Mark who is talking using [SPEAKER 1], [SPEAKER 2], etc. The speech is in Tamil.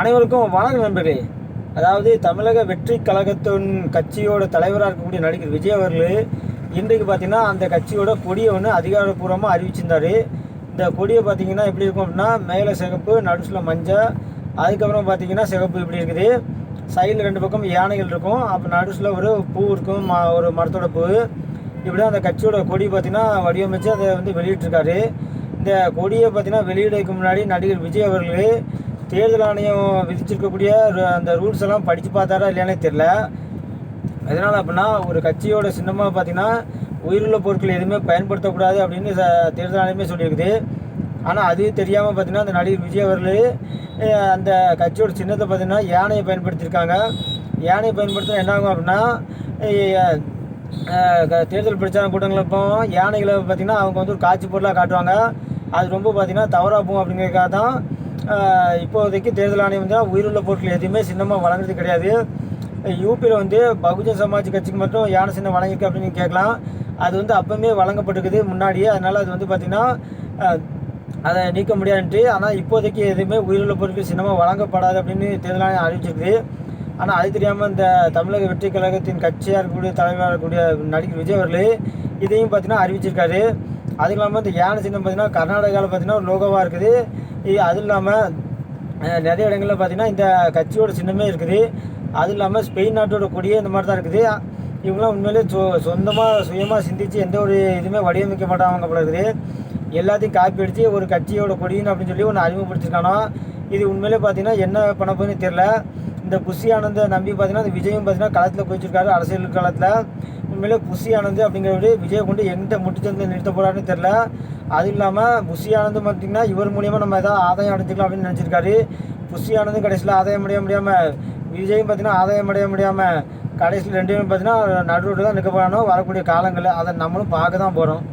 [SPEAKER 1] அனைவருக்கும் வணக்கம் நண்பர்களே. அதாவது தமிழக வெற்றி கழகத்தின் கட்சியோட தலைவராக இருக்கக்கூடிய நடிகர் விஜய் அவர்கள் இன்றைக்கு பார்த்தீங்கன்னா அந்த கட்சியோட கொடியை ஒன்று அதிகாரப்பூர்வமாக அறிவிச்சிருந்தாரு. இந்த கொடியை பார்த்தீங்கன்னா எப்படி இருக்கும் அப்படின்னா மேலே சிகப்பு நடுசில் மஞ்சள் அதுக்கப்புறம் பார்த்தீங்கன்னா சிகப்பு இப்படி இருக்குது. சைடில் ரெண்டு பக்கம் யானைகள் இருக்கும். அப்போ நடுசில் ஒரு பூ இருக்கும் ம ஒரு மரத்தோட பூ. இப்படி அந்த கட்சியோட கொடி பார்த்தீங்கன்னா வடிவமைச்சு அதை வந்து வெளியிட்டிருக்காரு. இந்த கொடியை பார்த்தீங்கன்னா வெளியிடக்கு முன்னாடி நடிகர் விஜய் அவர்கள் தேர்தல் ஆணையம் விதிச்சிருக்கக்கூடிய அந்த ரூல்ஸ் எல்லாம் படித்து பார்த்தாரா இல்லையானே தெரில எதனால் அப்படின்னா ஒரு கட்சியோட சின்னமாக பார்த்தீங்கன்னா உயிருள்ள பொருட்கள் எதுவுமே பயன்படுத்தக்கூடாது அப்படின்னு ச- தேர்தல் ஆணையமே சொல்லியிருக்குது. ஆனால் அது தெரியாமல் பார்த்தீங்கன்னா அந்த நடிகர் விஜய் அவர்கள் அந்த கட்சியோட சின்னத்தை பார்த்தீங்கன்னா யானையை பயன்படுத்தியிருக்காங்க. யானையை பயன்படுத்தினா என்ன ஆகும் அப்படின்னா க- தேர்தல் பிரச்சார கூட்டங்கள் இப்போ யானைகளை பார்த்தீங்கன்னா அவங்க வந்து ஒரு காட்சி பொருளாக காட்டுவாங்க. அது ரொம்ப பார்த்தீங்கன்னா தவறாக போகும் அப்படிங்கிறதுக்காக தான் இப்போதைக்கு தேர்தல் ஆணையம் வந்து உயிருள்ள பொருட்கள் எதுவுமே சின்னமாக வழங்குறது கிடையாது. யூபியில் வந்து பகுஜன் சமாஜ் கட்சிக்கு மட்டும் யானை சின்னம் வழங்கியிருக்கு அப்படின்னு கேட்கலாம். அது வந்து அப்போவுமே வழங்கப்பட்டிருக்குது முன்னாடியே. அதனால் அது வந்து பார்த்திங்கன்னா அதை நீக்க முடியாதுன்ட்டு. ஆனால் இப்போதைக்கு எதுவுமே உயிருள்ள பொருட்கள் சின்னமாக வழங்கப்படாது அப்படின்னு தேர்தல் ஆணையம் அறிவிச்சிருக்குது. ஆனால் அது தெரியாமல் இந்த தமிழக வெற்றி கழகத்தின் கட்சியாக இருக்கக்கூடிய தலைவராக இருக்கக்கூடிய நடிகர் விஜய் அவர்கள் இதையும் பார்த்தீங்கன்னா அறிவிச்சிருக்காரு. அதுவும் இல்லாமல் இந்த யானை சின்னம் பார்த்தீங்கன்னா கர்நாடகாவில் பார்த்தீங்கன்னா ஒரு லோகோவாக இருக்குது. அது அதுவும் இல்லாமல் நிறைய இடங்களில் பார்த்தீங்கன்னா இந்த கட்சியோட சின்னமே இருக்குது. அதுவும் இல்லாமல் ஸ்பெயின் நாட்டோட கொடியே இந்த மாதிரி தான் இருக்குது. இவங்களாம் உண்மையிலே சொ சொந்தமாக சுயமாக சிந்திச்சு எந்த ஒரு இதுவுமே வடிவமைக்க மாட்டாங்க போல இருக்குது. எல்லாத்தையும் காப்பி அடித்து ஒரு கட்சியோட கொடின்னு அப்படின்னு சொல்லி ஒன்று அறிமுகப்படுத்திருக்கானோ? இது உண்மையிலே பார்த்தீங்கன்னா என்ன பண்ண போகுதுன்னு தெரில இந்த புஷி ஆனந்த நம்பி பார்த்தீங்கன்னா இந்த விஜயும் பார்த்தீங்கன்னா களத்தில் குதிச்சிருக்காரு அரசியல் களத்தில். உண்மையிலே புஷி ஆனந்த் அப்படிங்கிறவரு விஜயை கொண்டு எங்கிட்ட முட்டுச்சந்து நிறுத்த போறாருன்னு தெரில அதுவும் இல்லாமல் புஷி ஆனந்த் பார்த்தீங்கன்னா இவர் மூலியமாக நம்ம ஏதாவது ஆதாயம் அடைஞ்சிக்கலாம் அப்படின்னு நினச்சிருக்காரு. புஷி ஆனந்தும் கடைசியில் ஆதாயம் அடைய முடியாமல் விஜயும் பார்த்தீங்கன்னா ஆதாயம் அடைய முடியாமல் கடைசியில் ரெண்டு பேரும் பார்த்தீங்கன்னா நடுரோடு தான் நிற்க போகிறானோ வரக்கூடிய காலங்களில் அதை நம்மளும் பார்க்க தான் போகிறோம்